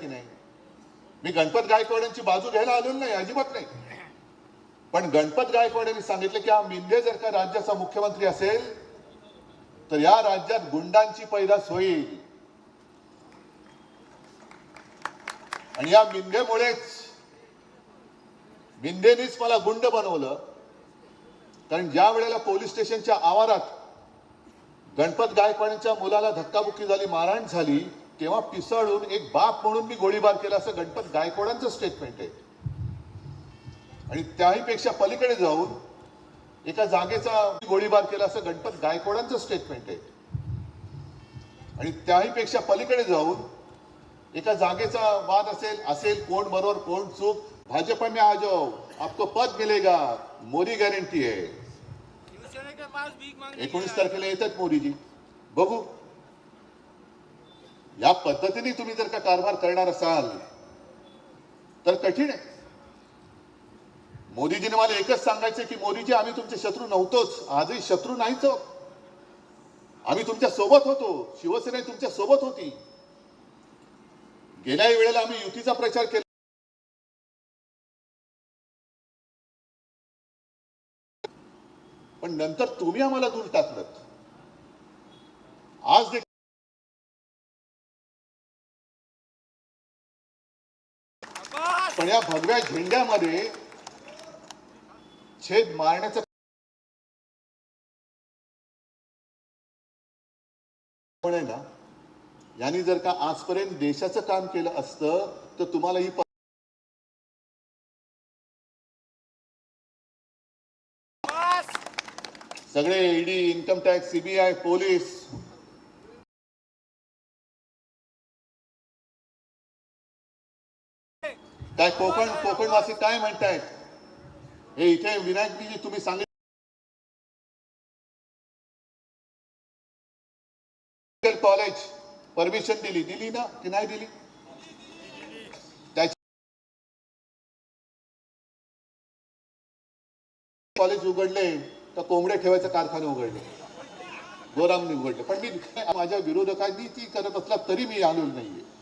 की नाही? मी गणपत गायकवाडांची बाजू घ्यायला आलेलो नाही अजिबात नाही. पण गणपत गायकवाड्यांनी सांगितलं की हा मिंदे जर का राज्याचा मुख्यमंत्री असेल तर या राज्यात गुंडांची पैदास होईल. आणि या मिंदेमुळेच मिंदेनीच मला गुंड बनवलं. कारण ज्या वेळेला पोलीस स्टेशनच्या आवारात गणपत गायकवाडांच्या मुलाला धक्काबुक्की झाली मारहाण झाली तेव्हा पिसळून एक बाप म्हणून मी गोळीबार केला असं गणपत गायकवाडांचं स्टेटमेंट आहे. आणि त्याही पेक्षा पलीकडे जाऊन एका जागेचा गोळीबार केला असं गणपत गायकवाडांचं स्टेटमेंट आहे. आणि त्याही पेक्षा पलीकडे जाऊन एका जागेचा वाद असेल असेल कोण बरोबर कोण चूक भाजपा में आ जाओ आपको पद मिलेगा मोदी गॅरंटी आहे एकोणीस तारखेला येतात मोदीजी. बघू. या पद्धतीने तुम्ही जर का कारभार करणार असाल तर कठीण आहे. मोदीजीने मला एकच सांगायचं की मोदीजी आम्ही तुमचे शत्रू नव्हतोच. आजही शत्रू नाहीच आम्ही तुमच्यासोबत होतो. शिवसेना तुमच्यासोबत होती. गेल्याही वेळेला आम्ही युतीचा प्रचार केला. पण नंतर तुम्ही आम्हाला दूर टाकलं आज देखील पण या भगव्या झेंड्यामध्ये छेद मारण्याचं पण आहे ना यांनी जर का आजपर्यंत देशाचं काम केलं असतं तर तुम्हाला ही सगळे ED income tax CBI police काय कोकण कोकणवासी काय म्हणतायत? हे इथे विनायकजी तुम्ही सांगितलं. कॉलेज. परमिशन दिली. दिली ना? की नाही दिली? कॉलेज उघडले तर कोंबडे ठेवायचे कारखाने उघडले. गोरामने उघडले. पण मी माझ्या विरोधकांनी ती करत असला तरी मी आलो नाहीये.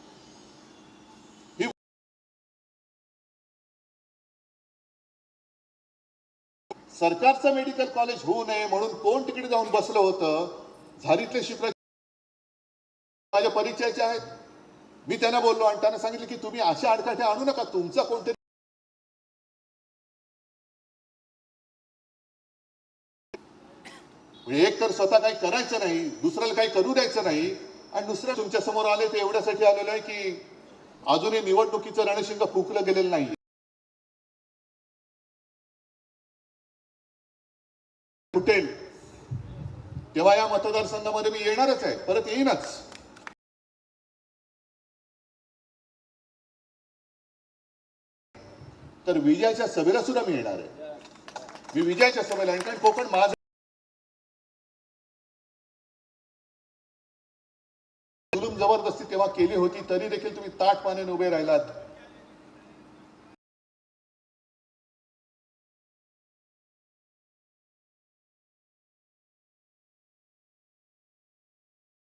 सरकारचं मेडिकल कॉलेज होऊ नये म्हणून कोण तिकडे जाऊन बसलं होतं? झारीतले शुक्र माझ्या परिचयाचे आहेत. मी त्यांना बोललो आणि त्यांना सांगितलं की तुम्ही अशा अडकाठे आणू नका तुमचा कोणतरी म्हणजे एक तर स्वतः काही करायचं नाही दुसऱ्याला काही करू द्यायचं नाही आणि दुसरं तुमच्यासमोर आले ते एवढ्यासाठी आलेलं आहे की अजूनही निवडणुकीचं रणशिंग फुकलं गेलेलं नाही फुटेल. तेव्हा या मतदारसंघामध्ये मी येणारच आहे. परत येईनच. तर विजयाच्या सभेला सुद्धा मी येणार आहे. मी विजयाच्या सभेला येईन कारण कोकण माझ जबरदस्ती तेव्हा केली होती तरी देखील तुम्ही ताट पाण्याने उभे राहिलात.